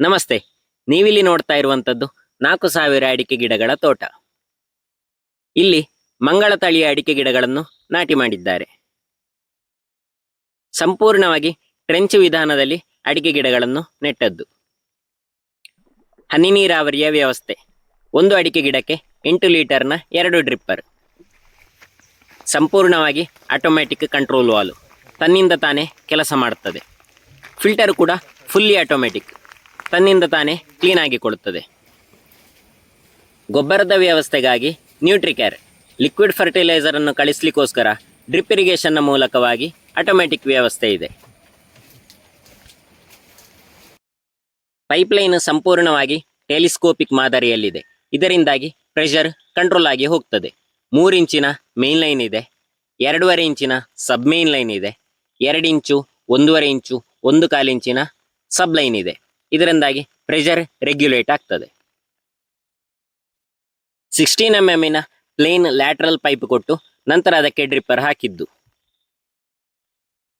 ನಮಸ್ತೆ. ನೀವಿಲ್ಲಿ ನೋಡ್ತಾ ಇರುವಂತದ್ದು ನಾಲ್ಕು ಸಾವಿರ ಅಡಿಕೆ ಗಿಡಗಳ ತೋಟ. ಇಲ್ಲಿ ಮಂಗಳ ತಳಿಯ ಅಡಿಕೆ ಗಿಡಗಳನ್ನು ನಾಟಿ ಮಾಡಿದ್ದಾರೆ. ಸಂಪೂರ್ಣವಾಗಿ ಟ್ರೆಂಚ್ ವಿಧಾನದಲ್ಲಿ ಅಡಿಕೆ ಗಿಡಗಳನ್ನು ನೆಟ್ಟದ್ದು. ಹನಿ ನೀರಾವರಿಯ ವ್ಯವಸ್ಥೆ. ಒಂದು ಅಡಿಕೆ ಗಿಡಕ್ಕೆ ಎಂಟು ಲೀಟರ್ನ ಎರಡು ಡ್ರಿಪ್ಪರ್. ಸಂಪೂರ್ಣವಾಗಿ ಆಟೋಮ್ಯಾಟಿಕ್ ಕಂಟ್ರೋಲ್ ವಾಲು. ತನ್ನಿಂದ ತಾನೇ ಕೆಲಸ ಮಾಡುತ್ತದೆ ಫಿಲ್ಟರ್ ಕೂಡ ಫುಲ್ಲಿ ಆಟೋಮ್ಯಾಟಿಕ್. ತನ್ನಿಂದ ತಾನೇ ಕ್ಲೀನ್ ಕೊಡುತ್ತದೆ. ಗೊಬ್ಬರದ ವ್ಯವಸ್ಥೆಗಾಗಿ ನ್ಯೂಟ್ರಿಕೇರ್ ಲಿಕ್ವಿಡ್ ಫರ್ಟಿಲೈಸರ್ ಅನ್ನು ಕಳಿಸ್ಲಿಕ್ಕೋಸ್ಕರ ಡ್ರಿಪ್ ಇರಿಗೇಷನ್ನ ಮೂಲಕವಾಗಿ ಆಟೋಮ್ಯಾಟಿಕ್ ವ್ಯವಸ್ಥೆ ಇದೆ. ಪೈಪ್ಲೈನ್ ಸಂಪೂರ್ಣವಾಗಿ ಟೆಲಿಸ್ಕೋಪಿಕ್ ಮಾದರಿಯಲ್ಲಿದೆ. ಇದರಿಂದಾಗಿ ಪ್ರೆಷರ್ ಕಂಟ್ರೋಲ್ ಆಗಿ ಹೋಗ್ತದೆ. ಮೂರು ಇಂಚಿನ ಮೇನ್ ಲೈನ್ ಇದೆ, ಎರಡೂವರೆ ಇಂಚಿನ ಸಬ್ ಮೇನ್ ಲೈನ್ ಇದೆ, ಎರಡು ಇಂಚು, ಒಂದೂವರೆ ಇಂಚು, ಒಂದು ಕಾಲು ಇಂಚಿನ ಸಬ್ ಲೈನ್ ಇದೆ. ಇದರಿಂದಾಗಿ ಪ್ರೆಷರ್ ರೆಗ್ಯುಲೇಟ್ ಆಗ್ತದೆ. ಸಿಕ್ಸ್ಟೀನ್ ಎಂ ಎಮ್ಮಿನ ಪ್ಲೇನ್ ಲ್ಯಾಟ್ರಲ್ ಪೈಪ್ ಕೊಟ್ಟು ನಂತರ ಅದಕ್ಕೆ ಡ್ರಿಪ್ಪರ್ ಹಾಕಿದ್ದು.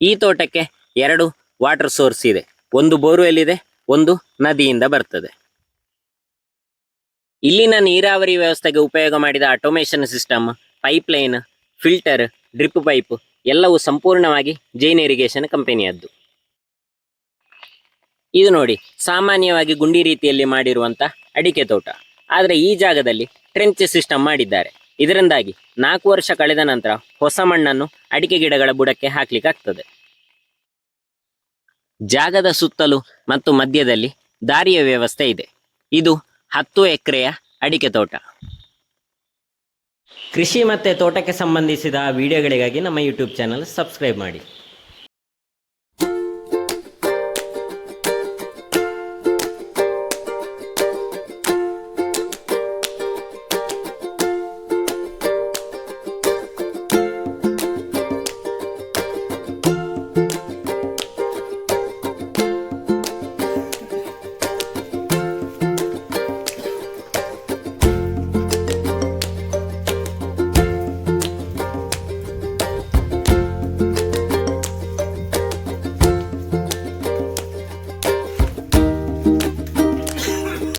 ಈ ತೋಟಕ್ಕೆ ಎರಡು ವಾಟರ್ ಸೋರ್ಸ್ ಇದೆ. ಒಂದು ಬೋರ್ವೆಲ್ ಇದೆ ಒಂದು ನದಿಯಿಂದ ಬರ್ತದೆ. ಇಲ್ಲಿನ ನೀರಾವರಿ ವ್ಯವಸ್ಥೆಗೆ ಉಪಯೋಗ ಮಾಡಿದ automation system pipeline filter drip pipe ಎಲ್ಲವೂ ಸಂಪೂರ್ಣವಾಗಿ ಜೈನ್ ಇರಿಗೇಷನ್ ಕಂಪನಿಯದ್ದು ಇದು ನೋಡಿ, ಸಾಮಾನ್ಯವಾಗಿ ಗುಂಡಿ ರೀತಿಯಲ್ಲಿ ಮಾಡಿರುವಂತ ಅಡಿಕೆ ತೋಟ. ಆದರೆ ಈ ಜಾಗದಲ್ಲಿ ಟ್ರೆಂಚ್ ಸಿಸ್ಟಮ್ ಮಾಡಿದ್ದಾರೆ. ಇದರಿಂದಾಗಿ ನಾಲ್ಕು ವರ್ಷ ಕಳೆದ ನಂತರ ಹೊಸ ಮಣ್ಣನ್ನು ಅಡಿಕೆ ಗಿಡಗಳ ಬುಡಕ್ಕೆ ಹಾಕ್ಲಿಕ್ಕಾಗ್ತದೆ. ಜಾಗದ ಸುತ್ತಲೂ ಮತ್ತು ಮಧ್ಯದಲ್ಲಿ ದಾರಿಯ ವ್ಯವಸ್ಥೆ ಇದೆ. ಇದು ಹತ್ತು ಎಕರೆಯ ಅಡಿಕೆ ತೋಟ. ಕೃಷಿ ಮತ್ತೆ ತೋಟಕ್ಕೆ ಸಂಬಂಧಿಸಿದ ವಿಡಿಯೋಗಳಿಗಾಗಿ ನಮ್ಮ ಯೂಟ್ಯೂಬ್ ಚಾನಲ್ ಸಬ್ಸ್ಕ್ರೈಬ್ ಮಾಡಿ.